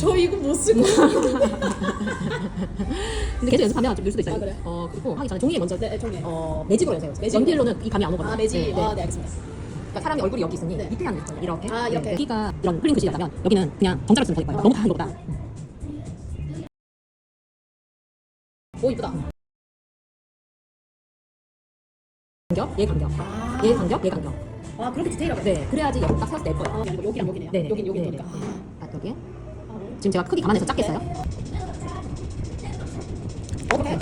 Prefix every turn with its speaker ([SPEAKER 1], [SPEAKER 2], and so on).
[SPEAKER 1] 저 이거 못 쓰고.
[SPEAKER 2] 근데 계속 연습하면 좀늘 수도 있어요.
[SPEAKER 1] 아, 그래요?
[SPEAKER 2] 어 그리고 하기 전에 종이에 먼저
[SPEAKER 1] 네, 종이에.
[SPEAKER 2] 어 매직으로 연세요.
[SPEAKER 1] 매직으로.
[SPEAKER 2] 연필로는 이 감이 안 오거든요.
[SPEAKER 1] 아 매직.
[SPEAKER 2] 네, 네.
[SPEAKER 1] 아, 네 알겠습니다.
[SPEAKER 2] 그러니까 사람이 얼굴이 여기 있으니
[SPEAKER 1] 네.
[SPEAKER 2] 밑에 하는 거예요. 이렇게.
[SPEAKER 1] 아, 이렇게.
[SPEAKER 2] 네. 여기가 이런 흐린 글씨라면 여기는 그냥 정자로 쓰면 될 거예요. 너무 다 이거보다.
[SPEAKER 1] 오 이쁘다.
[SPEAKER 2] 간격, 얘 간격,
[SPEAKER 1] 아.
[SPEAKER 2] 얘 간격, 얘 간격.
[SPEAKER 1] 아 그렇게 디테일하게.
[SPEAKER 2] 네, 그래야지 여기 딱 세웠을 때 예뻐요.
[SPEAKER 1] 아, 여기랑 여기네요.
[SPEAKER 2] 네,
[SPEAKER 1] 여긴 여기
[SPEAKER 2] 네,
[SPEAKER 1] 보니까.
[SPEAKER 2] 네. 아, 여기. 지금 제가 크기 감안해서.
[SPEAKER 1] 어, 오케이.